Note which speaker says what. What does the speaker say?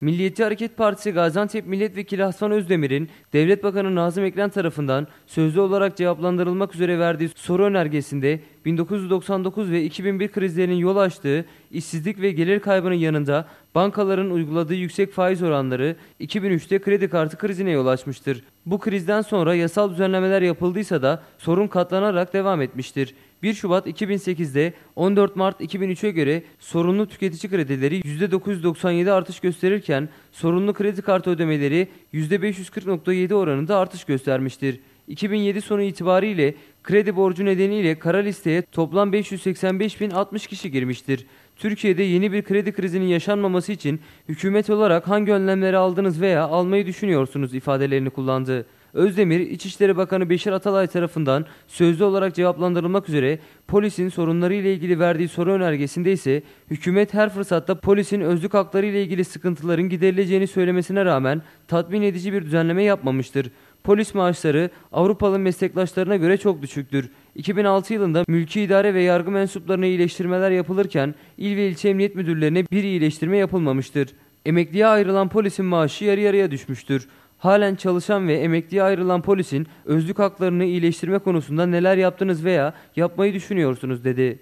Speaker 1: Milliyetçi Hareket Partisi Gaziantep Milletvekili Hasan Özdemir'in Devlet Bakanı Nazım Ekren tarafından sözlü olarak cevaplandırılmak üzere verdiği soru önergesinde 1999 ve 2001 krizlerinin yol açtığı işsizlik ve gelir kaybının yanında bankaların uyguladığı yüksek faiz oranları 2003'te kredi kartı krizine yol açmıştır. Bu krizden sonra yasal düzenlemeler yapıldıysa da sorun katlanarak devam etmiştir. 1 Şubat 2008'de 14 Mart 2003'e göre sorunlu tüketici kredileri %997 artış gösterirken sorunlu kredi kartı ödemeleri %540.7 oranında artış göstermiştir. 2007 sonu itibariyle kredi borcu nedeniyle kara listeye toplam 585.060 kişi girmiştir. Türkiye'de yeni bir kredi krizinin yaşanmaması için hükümet olarak hangi önlemleri aldınız veya almayı düşünüyorsunuz ifadelerini kullandı. Özdemir, İçişleri Bakanı Beşir Atalay tarafından sözlü olarak cevaplandırılmak üzere polisin sorunları ile ilgili verdiği soru önergesinde ise hükümet her fırsatta polisin özlük hakları ile ilgili sıkıntıların giderileceğini söylemesine rağmen tatmin edici bir düzenleme yapmamıştır. Polis maaşları Avrupalı meslektaşlarına göre çok düşüktür. 2006 yılında mülki idare ve yargı mensuplarına iyileştirmeler yapılırken il ve ilçe emniyet müdürlerine bir iyileştirme yapılmamıştır. Emekliye ayrılan polisin maaşı yarı yarıya düşmüştür. Halen çalışan ve emekliye ayrılan polisin özlük haklarını iyileştirme konusunda neler yaptınız veya yapmayı düşünüyorsunuz dedi.